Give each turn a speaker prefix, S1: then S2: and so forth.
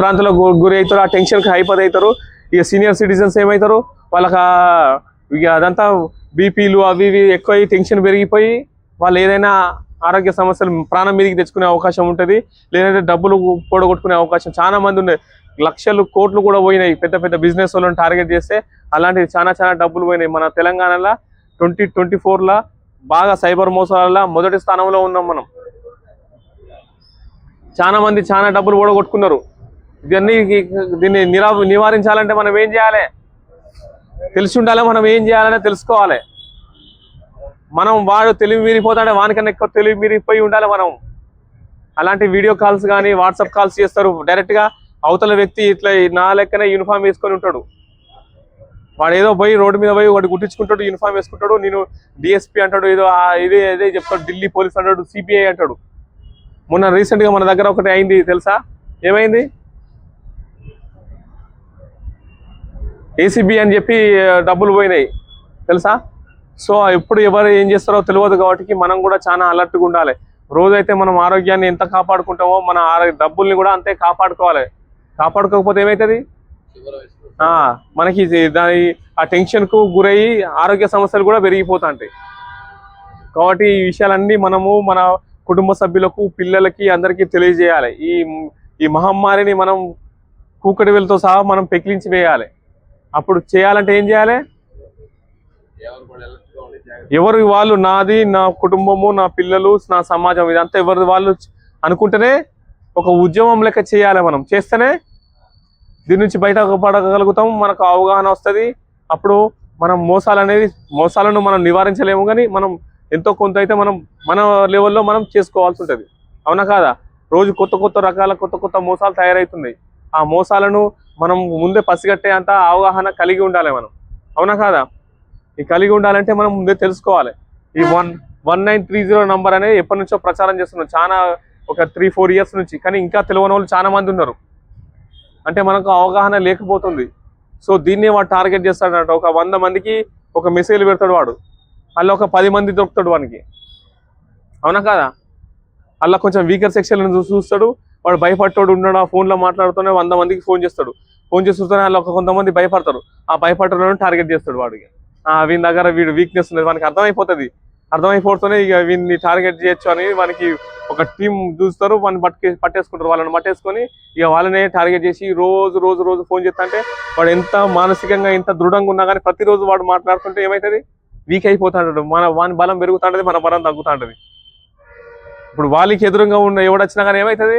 S1: ప్రాంతంలో గురి అవుతారు ఆ టెన్షన్కి హైపర్ అవుతారు. ఇక సీనియర్ సిటిజన్స్ ఏమవుతారు వాళ్ళకి ఇక అదంతా బీపీలు అవి ఇవి ఎక్కువ టెన్షన్ పెరిగిపోయి వాళ్ళు ఏదైనా ఆరోగ్య సమస్యలు ప్రాణం మీదకి తెచ్చుకునే అవకాశం ఉంటుంది. లేదంటే డబ్బులు పొడగొట్టుకునే అవకాశం. చాలా మంది ఉన్నాయి. లక్షలు కోట్లు కూడా పోయినాయి. పెద్ద పెద్ద బిజినెస్ వాళ్ళని టార్గెట్ చేస్తే అలాంటివి చాలా చాలా డబ్బులు పోయినాయి. మన తెలంగాణలో ట్వంటీ ట్వంటీ ఫోర్లో బాగా సైబర్ మోసాలలో మొదటి స్థానంలో ఉన్నాం మనం. చాలా మంది చాలా డబ్బులు కూడగొట్టుకున్నారు ఇవన్నీ దీన్ని నిరా నివారించాలంటే మనం ఏం చేయాలి? తెలిసి ఉండాలి మనం ఏం చేయాలనే తెలుసుకోవాలి. మనం వాడు తెలివి మీరిపోతాడే వానికన్నా ఎక్కువ తెలివి మీరిపోయి ఉండాలి మనం. అలాంటి వీడియో కాల్స్ కానీ వాట్సాప్ కాల్స్ చేస్తారు. డైరెక్ట్గా అవతల వ్యక్తి ఇట్లా నా లెక్కనే యూనిఫామ్ వేసుకొని ఉంటాడు. వాడు ఏదో పోయి రోడ్డు మీద పోయి వాడు గుట్టించుకుంటాడు యూనిఫామ్ వేసుకుంటాడు నేను డిఎస్పీ అంటాడు ఏదో ఇదే ఇదే చెప్తాడు ఢిల్లీ పోలీస్ అంటాడు సిపిఐ అంటాడు. మొన్న రీసెంట్గా మన దగ్గర ఒకటి అయింది తెలుసా? ఏమైంది? ఏసీబీ అని చెప్పి డబ్బులు పోయినాయి. తెలుసా? సో ఎప్పుడు ఎవరు ఏం చేస్తారో తెలియదు కాబట్టి మనం కూడా చాలా అలర్ట్గా ఉండాలి. రోజైతే మనం ఆరోగ్యాన్ని ఎంత కాపాడుకుంటామో మన డబ్బుల్ని కూడా అంతే కాపాడుకోవాలి. కాపాడుకోకపోతే ఏమవుతుంది ఆ, మనకి దాని ఆ టెన్షన్కు గురయ్యి ఆరోగ్య సమస్యలు కూడా పెరిగిపోతాయి కాబట్టి ఈ విషయాలన్నీ మనము మన కుటుంబ సభ్యులకు పిల్లలకి అందరికీ తెలియజేయాలి. ఈ ఈ మహమ్మారిని మనం కూకటి వెలుతో సహా మనం పెకిలించి వేయాలి. అప్పుడు చేయాలంటే ఏం చేయాలి? ఎవరు వాళ్ళు నాది నా కుటుంబము నా పిల్లలు నా సమాజం ఇదంతా ఎవరి వాళ్ళు అనుకుంటేనే ఒక ఉద్యమం లెక్క చేయాలి మనం. చేస్తేనే దీని నుంచి బయట పడగలుగుతాం మనకు అవగాహన వస్తుంది. అప్పుడు మనం మోసాలు అనేది మోసాలను మనం నివారించలేము కానీ మనం ఎంతో కొంత అయితే మనం మన లెవెల్లో మనం చేసుకోవాల్సి ఉంటుంది. అవునా కాదా? రోజు కొత్త కొత్త రకాల కొత్త కొత్త మోసాలు తయారవుతున్నాయి. ఆ మోసాలను మనం ముందే పసిగట్టే అంత అవగాహన కలిగి ఉండాలి మనం. అవునా కాదా? ఈ కలిగి ఉండాలంటే మనం ముందే తెలుసుకోవాలి. ఈ one one nine three zero number అనేది ఎప్పటి నుంచో ప్రచారం చేస్తున్నాం చాలా ఒక త్రీ ఫోర్ ఇయర్స్ నుంచి కానీ ఇంకా తెలియని వాళ్ళు చాలా మంది ఉన్నారు. అంటే మనకు అవగాహన లేకపోతుంది. సో దీన్ని వాడు టార్గెట్ చేస్తాడంట. ఒక వంద మందికి ఒక మెసేజ్ పెడతాడు వాడు. అలా ఒక పది మంది దొరుకుతాడు వానికి. అవునా కాదా? అలా కొంచెం వీకర్ సెక్షన్ చూస్తాడు. వాడు భయపడ్డాడు ఉన్నాడు ఆ ఫోన్లో మాట్లాడుతూనే వంద మందికి ఫోన్ చేస్తాడు. ఫోన్ చేస్తుంటే అలా కొంతమంది భయపడతారు. ఆ భయపడ్డలను టార్గెట్ చేస్తాడు వాడికి వీని దగ్గర వీడు వీక్నెస్ ఉన్నది మనకి అర్థమైపోతుంది. అర్థమైపోతూనే ఇక వీడిని టార్గెట్ చేయొచ్చు అని మనకి ఒక టీం చూస్తారు వాడిని పట్టుకే పట్టేసుకుంటారు. వాళ్ళని పట్టేసుకొని ఇక వాళ్ళనే టార్గెట్ చేసి రోజు రోజు రోజు ఫోన్ చేస్తుంటే వాడు ఎంత మానసికంగా ఎంత దృఢంగా ఉన్నా కానీ ప్రతిరోజు వాడు మాట్లాడుతుంటే ఏమవుతుంది వీక్ అయిపోతాడు. మన వాని బలం పెరుగుతుంటది మన బలం తగ్గుతుంటది. ఇప్పుడు వాళ్ళకి ఎదురుగా ఉన్న ఎవడొచ్చినా కానీ ఏమవుతుంది